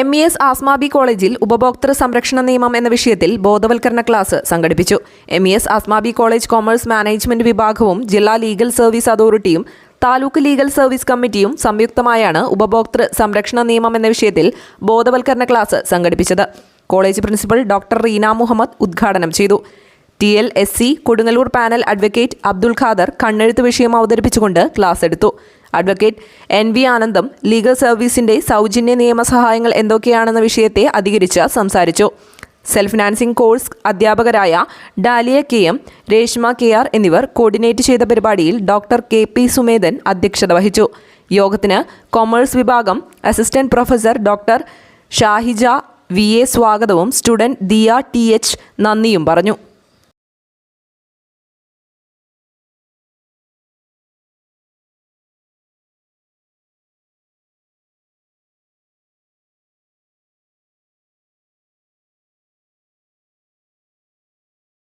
M E S Asmabi കോളേജിൽ ഉപഭോക്തൃ സംരക്ഷണ നിയമം എന്ന വിഷയത്തിൽ ബോധവൽക്കരണ ക്ലാസ് സംഘടിപ്പിച്ചു. M E S Asmabi college commerce management വിഭാഗവും ജില്ലാ ലീഗൽ സർവീസ് അതോറിറ്റിയും താലൂക്ക് ലീഗൽ സർവീസ് കമ്മിറ്റിയും സംയുക്തമായാണ് ഉപഭോക്തൃ സംരക്ഷണ നിയമം എന്ന വിഷയത്തിൽ ബോധവൽക്കരണ ക്ലാസ് സംഘടിപ്പിച്ചത്. College principal doctor Reena Muhammad ഉദ്ഘാടനം ചെയ്തു. T L S C Kodungallur panel advocate Abdul Khader കണ്ണെഴുത്ത് വിഷയം അവതരിപ്പിച്ചുകൊണ്ട് ക്ലാസ് എടുത്തു. Advocate N V Anandam legal സർവീസിന്റെ സൗജന്യ നിയമസഹായങ്ങൾ എന്തൊക്കെയാണെന്ന വിഷയത്തെ അധികരിച്ച് സംസാരിച്ചു. സെൽഫ് ഫിനാൻസിംഗ് കോഴ്സ് അധ്യാപകരായ Dalia K M Reshma K R എന്നിവർ കോർഡിനേറ്റ് ചെയ്ത പരിപാടിയിൽ ഡോക്ടർ കെ പി സുമേധൻ അധ്യക്ഷത വഹിച്ചു. യോഗത്തിന് കൊമേഴ്സ് വിഭാഗം assistant professor doctor Shahija V A സ്വാഗതവും സ്റ്റുഡന്റ് ദിയ ടി എച്ച് നന്ദിയും പറഞ്ഞു.